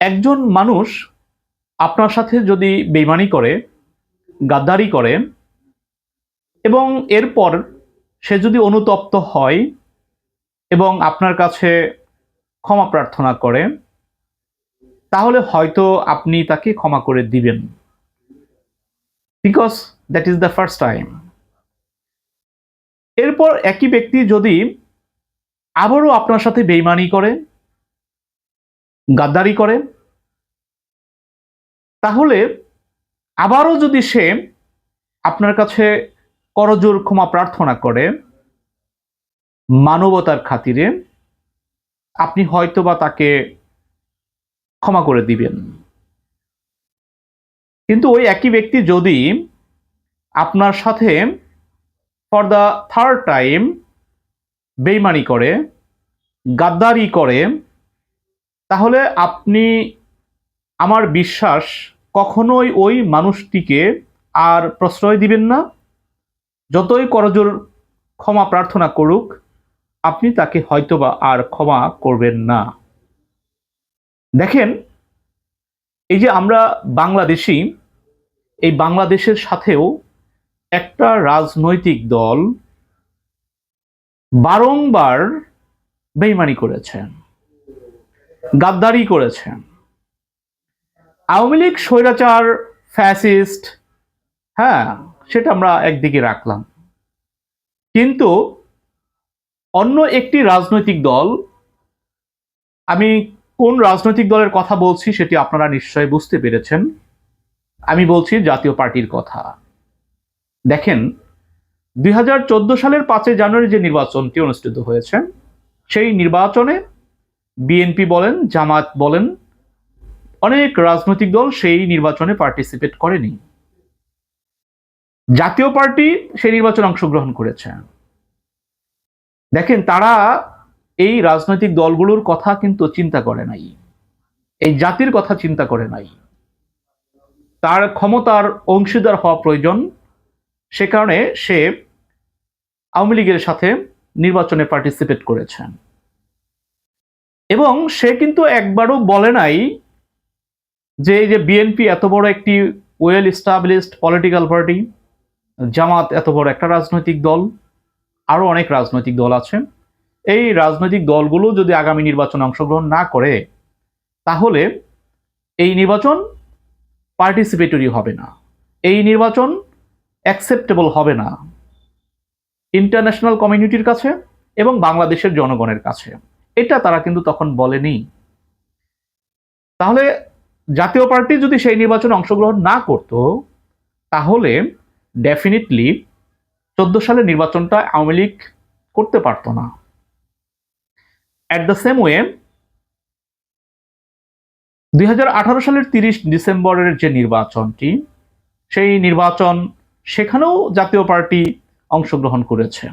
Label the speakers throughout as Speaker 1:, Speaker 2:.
Speaker 1: একজন মানুষ আপনার সাথে যদি বেইমানি করে, গাদ্দারি করে এবং এরপর সে যদি অনুতপ্ত হয় এবং আপনার কাছে ক্ষমা প্রার্থনা করে, তাহলে হয়তো আপনি তাকে ক্ষমা করে দিবেন। Because that is the first time এরপর একই ব্যক্তি যদি আবারও আপনার সাথে বেইমানি করে গাদ্দারি করে। তাহলে আবারও যদি সে আপনার কাছে করজোর ক্ষমা প্রার্থনা করে, মানবতার খাতিরে আপনি হয়তোবা তাকে ক্ষমা করে দিবেন। কিন্তু ওই একই ব্যক্তি যদি আপনার সাথে ফর দ্য থার্ড টাইম বেইমানি করে, গাদ্দারি করে তাহলে আপনি আমার বিশ্বাস কখনোই ওই মানুষটিকে আর প্রশ্রয় দিবেন না। যতই করজোর ক্ষমা প্রার্থনা করুক, আপনি তাকে হয়তোবা আর ক্ষমা করবেন না। দেখেন, এই যে আমরা বাংলাদেশি, এই বাংলাদেশের সাথেও একটা রাজনৈতিক দল বারংবার বেইমানি করেছেন। গাদ্দারি করেছেন আওয়ামী লীগ, স্বৈরাচার, ফ্যাসিস্ট হ্যাঁ সেটা আমরা একদিকে রাখলাম। কিন্তু অন্য একটি রাজনৈতিক দল, আমি কোন রাজনৈতিক দলের কথা বলছি সেটি আপনারা নিশ্চয় বুঝতে পেরেছেন। আমি বলছি জাতীয় পার্টির কথা। দেখেন, দুই হাজার চোদ্দ সালের পাঁচই জানুয়ারি যে নির্বাচনটি অনুষ্ঠিত হয়েছে, সেই নির্বাচনে বিএনপি বলেন, জামাত বলেন, অনেক রাজনৈতিক দল সেই নির্বাচনে পার্টিসিপেট করেনি। জাতীয় পার্টি সেই নির্বাচনে অংশগ্রহণ করেছে। দেখেন, তারা এই রাজনৈতিক দলগুলোর কথা কিন্তু চিন্তা করে নাই। এই জাতির কথা চিন্তা করে নাই। তার ক্ষমতার অংশীদার হওয়া প্রয়োজন। সে কারণে সে আওয়ামী লীগের সাথে নির্বাচনে পার্টিসিপেট করেছেন এবং সে কিন্তু একবারও বলে নাই যে এই যে বিএনপি এত বড় একটি well established political party Jamaat এত বড় একটা রাজনৈতিক দল আরও অনেক রাজনৈতিক দল আছে। এই রাজনৈতিক দলগুলো যদি আগামী নির্বাচনে অংশগ্রহণ না করে, তাহলে এই নির্বাচন পার্টিসিপেটরি হবে না। এই নির্বাচন অ্যাকসেপ্টেবল হবে না। ইন্টারন্যাশনাল কমিউনিটির কাছে এবং বাংলাদেশের জনগণের কাছে। এটা তারা কিন্তু তখন বলেনি। তাহলে জাতীয় পার্টি যদি সেই নির্বাচনে অংশগ্রহণ না করত, তাহলে ডেফিনেটলি চোদ্দ সালের নির্বাচনটা আওয়ামী লীগ করতে পারত না। অ্যাট দ্য সেম ওয়ে দুই হাজার আঠারো সালের তিরিশ ডিসেম্বরের যে নির্বাচনটি, সেই নির্বাচন সেখানেও জাতীয় পার্টি অংশগ্রহণ করেছে।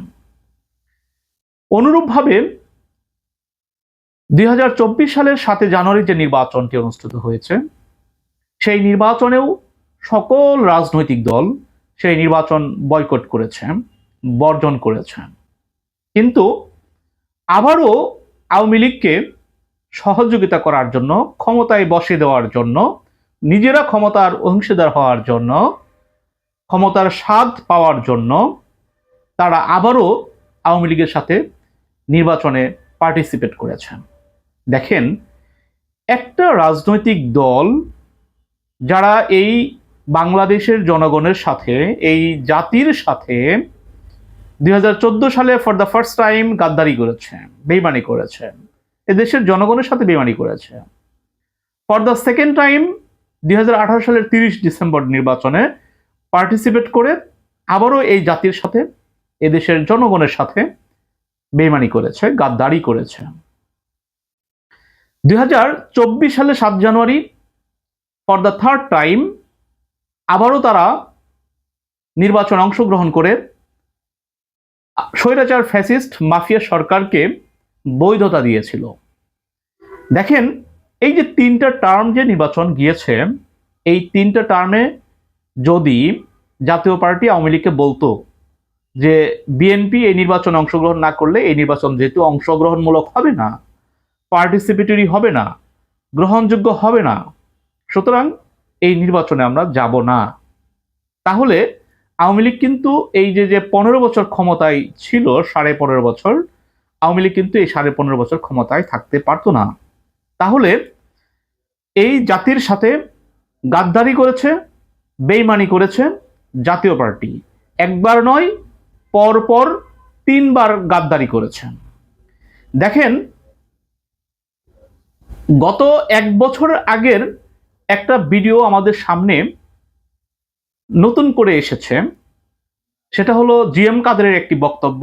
Speaker 1: অনুরূপভাবে দুই হাজার চব্বিশ সালের সাতে জানুয়ারি যে নির্বাচনটি অনুষ্ঠিত হয়েছে, সেই নির্বাচনেও সকল রাজনৈতিক দল সেই নির্বাচন বয়কট করেছে, বর্জন করেছে। কিন্তু আবারও আওয়ামী লীগকে সহযোগিতা করার জন্য, ক্ষমতায় বসে দেওয়ার জন্য, নিজেরা ক্ষমতার অংশীদার হওয়ার জন্য, ক্ষমতার স্বাদ পাওয়ার জন্য তারা আবারও আওয়ামী লীগের সাথে নির্বাচনে পার্টিসিপেট করেছেন দেখেন, একটা রাজনৈতিক দল যারা এই বাংলাদেশের জনগণের সাথে, এই জাতির সাথে দুই হাজার চোদ্দ সালে ফর দ্য ফার্স্ট টাইম গাদ্দারি করেছে, বেইমানি করেছে। এদেশের জনগণের সাথে বেইমানি করেছে। ফর দ্য সেকেন্ড টাইম দুই হাজার আঠারো সালের তিরিশ ডিসেম্বর নির্বাচনে পার্টিসিপেট করে আবারও এই জাতির সাথে, এদেশের জনগণের সাথে বেইমানি করেছে, গাদ্দারি করেছে। দু হাজার চব্বিশ সালে সাত January for the third time আবারও তারা নির্বাচন অংশগ্রহণ করে। স্বৈরাচার ফ্যাসিস্ট মাফিয়া সরকারকে বৈধতা দিয়েছিল। দেখেন, এই যে তিনটা টার্ম যে নির্বাচন গিয়েছে, এই তিনটা টার্মে যদি জাতীয় পার্টি আওয়ামী লীগকে বলতো যে, বিএনপি এই নির্বাচনে অংশগ্রহণ না করলে এই নির্বাচন যেহেতু অংশগ্রহণমূলক হবে না পার্টিসিপেটরি হবে না, গ্রহণযোগ্য হবে না। সুতরাং এই নির্বাচনে আমরা যাব না। তাহলে আওয়ামী লীগ কিন্তু এই যে যে পনেরো বছর ক্ষমতায় ছিল, সাড়ে পনেরো বছর, আওয়ামী লীগ কিন্তু এই সাড়ে পনেরো বছর ক্ষমতায় থাকতে পারতো না। তাহলে এই জাতির সাথে গাদ্দারি করেছে, বেইমানি করেছে জাতীয় পার্টি। একবার নয়, পরপর তিনবার গাদ্দারি করেছে। দেখেন গত এক বছর আগের একটা ভিডিও আমাদের সামনে নতুন করে এসেছে। সেটা হলো জিএম কাদেরের একটি বক্তব্য।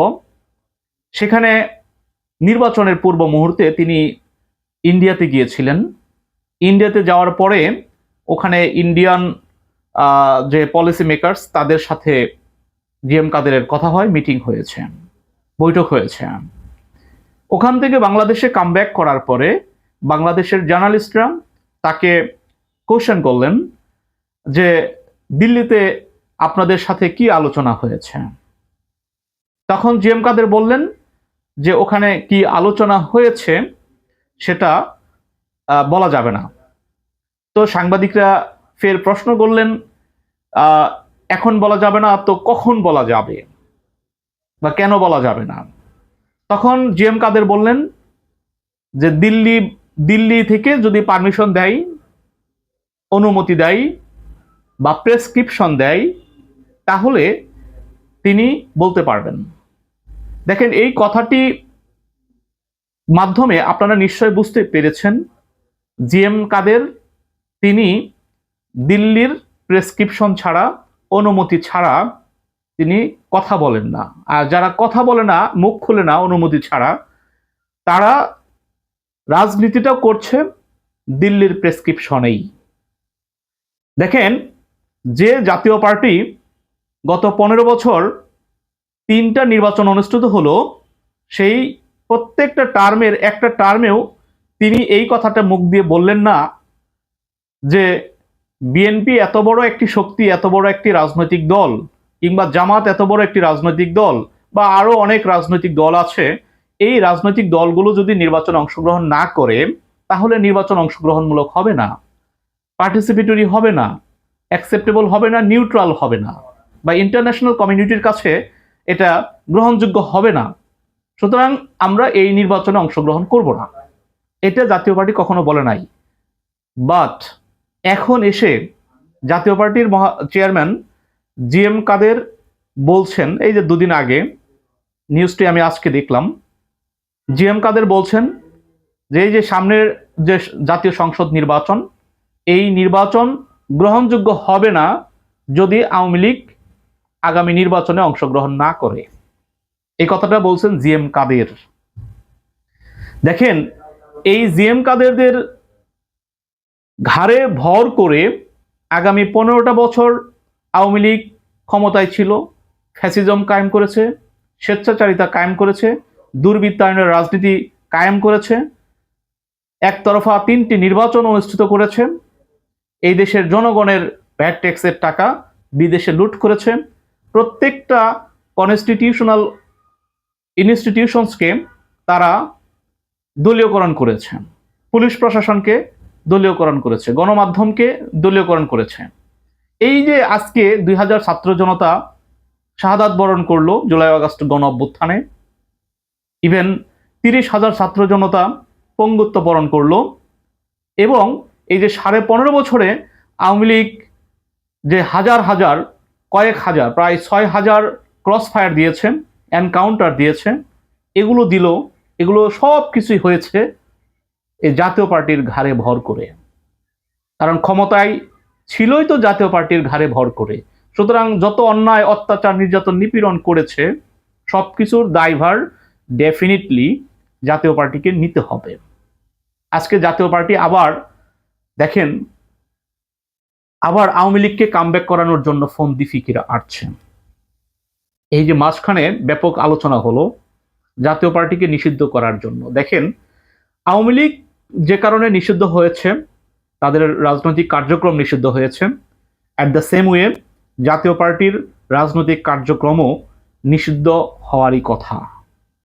Speaker 1: সেখানে নির্বাচনের পূর্ব মুহূর্তে তিনি ইন্ডিয়াতে গিয়েছিলেন। ইন্ডিয়াতে যাওয়ার পরে ওখানে ইন্ডিয়ান যে পলিসি মেকার্স তাদের সাথে জিএম কাদেরের কথা হয় মিটিং হয়েছে, বৈঠক হয়েছে। ওখান থেকে বাংলাদেশে কামব্যাক করার পরে বাংলাদেশের জার্নালিস্টরা তাকে কোশ্চেন করলেন যে দিল্লিতে আপনাদের সাথে কি আলোচনা হয়েছে। তখন জিএম কাদের বললেন যে ওখানে কি আলোচনা হয়েছে সেটা বলা যাবে না। তো সাংবাদিকরা ফের প্রশ্ন করলেন এখন বলা যাবে না তো কখন বলা যাবে? বা কেন বলা যাবে না? তখন জিএম কাদের বললেন যে দিল্লি দিল্লি থেকে যদি পারমিশন দেয়, অনুমতি দেয় বা প্রেসক্রিপশন দেয়, তাহলে তিনি বলতে পারবেন। দেখেন, এই কথাটি মাধ্যমে আপনারা নিশ্চয় বুঝতে পেরেছেন, জিএম কাদের তিনি দিল্লির প্রেসক্রিপশন ছাড়া, অনুমতি ছাড়া তিনি কথা বলেন না। আর যারা কথা বলে না, মুখ খুলে না, অনুমতি ছাড়া, তারা রাজনীতিটাও করছে দিল্লির প্রেসক্রিপশনেই। দেখেন, যে জাতীয় পার্টি গত পনেরো বছর তিনটা নির্বাচন অনুষ্ঠিত হলো, সেই প্রত্যেকটা টার্মের একটা টার্মেও তিনি এই কথাটা মুখ দিয়ে বললেন না যে বিএনপি এত বড় একটি শক্তি, এত বড় একটি রাজনৈতিক দল কিংবা জামাত এত বড় একটি রাজনৈতিক দল বা আরও অনেক রাজনৈতিক দল আছে এই রাজনৈতিক দলগুলো যদি নির্বাচনে অংশগ্রহণ না করে, তাহলে নির্বাচন অংশগ্রহণমূলক হবে না। পার্টিসিপেটরি হবে না অ্যাকসেপ্টেবল হবে না নিউট্রাল হবে না। বা ইন্টারন্যাশনাল কমিউনিটির কাছে এটা গ্রহণযোগ্য হবে না। সুতরাং আমরা এই নির্বাচনে অংশগ্রহণ করব না। এটা জাতীয় পার্টি কখনো বলে নাই। বাট এখন এসে জাতীয় পার্টির মহা চেয়ারম্যান জি এম কাদের বলছেন, এই যে দুদিন আগে নিউজটি আমি আজকে দেখলাম জি এম কাদের বলছেন যে, এই যে সামনের যে জাতীয় সংসদ নির্বাচন, এই নির্বাচন গ্রহণযোগ্য হবে না যদি আওয়ামী লীগ আগামী নির্বাচনে অংশগ্রহণ না করে। এই কথাটা বলছেন জি এম কাদের। দেখেন, এই জি এম কাদেরদের ঘাড়ে ভর করে আগামী পনেরোটা বছর আওয়ামী লীগ ক্ষমতায় ছিল, ফ্যাসিজম কায়েম করেছে, স্বেচ্ছাচারিতা কায়েম করেছে দুর্বৃত্তায়নের রাজনীতি কায়েম করেছে। একতরফা তিনটি নির্বাচন অনুষ্ঠিত করেছে। এই দেশের জনগণের ভ্যাট ট্যাক্সের টাকা বিদেশে লুট করেছে। প্রত্যেকটা কনস্টিটিউশনাল ইনস্টিটিউশনসকে তারা দলীয়করণ করেছে। পুলিশ প্রশাসনকে দলীয়করণ করেছে। গণমাধ্যমকে দলীয়করণ করেছে। এই যে আজকে দুই হাজার ছাত্র জনতা শাহাদাত বরণ করল জুলাই আগস্ট গণ অভ্যুত্থানে ইভেন তিরিশ হাজার ছাত্র জনতা পঙ্গুত্ব বরণ করল। এবং এই যে সাড়ে পনেরো বছরে আওয়ামী লীগ যে হাজার হাজার, কয়েক হাজার, প্রায় ছয় হাজার ক্রস ফায়ার দিয়েছে এনকাউন্টার দিয়েছে, এগুলো দিল, এগুলো সব কিছুই হয়েছে এই জাতীয় পার্টির ঘাড়ে ভর করে। কারণ ক্ষমতায় ছিলই তো জাতীয় পার্টির ঘাড়ে ভর করে। সুতরাং যত অন্যায়, অত্যাচার, নির্যাতন, নিপীড়ন করেছে সব কিছুর দায়ভার ডেফিনিটলি জাতীয় পার্টিকে নিতে হবে। আজকে জাতীয় পার্টি আবার, দেখেন, আবার আওয়ামী লীগকে কামব্যাক করানোর জন্য ফোন দিফিকিরা আসছে এই যে মাঝখানে ব্যাপক আলোচনা হলো জাতীয় পার্টিকে নিষিদ্ধ করার জন্য। দেখেন, আওয়ামী লীগ যে কারণে নিষিদ্ধ হয়েছে, তাদের রাজনৈতিক কার্যক্রম নিষিদ্ধ হয়েছে। অ্যাট দ্য সেম ওয়ে জাতীয় পার্টির রাজনৈতিক কার্যক্রমও নিষিদ্ধ হওয়ারই কথা।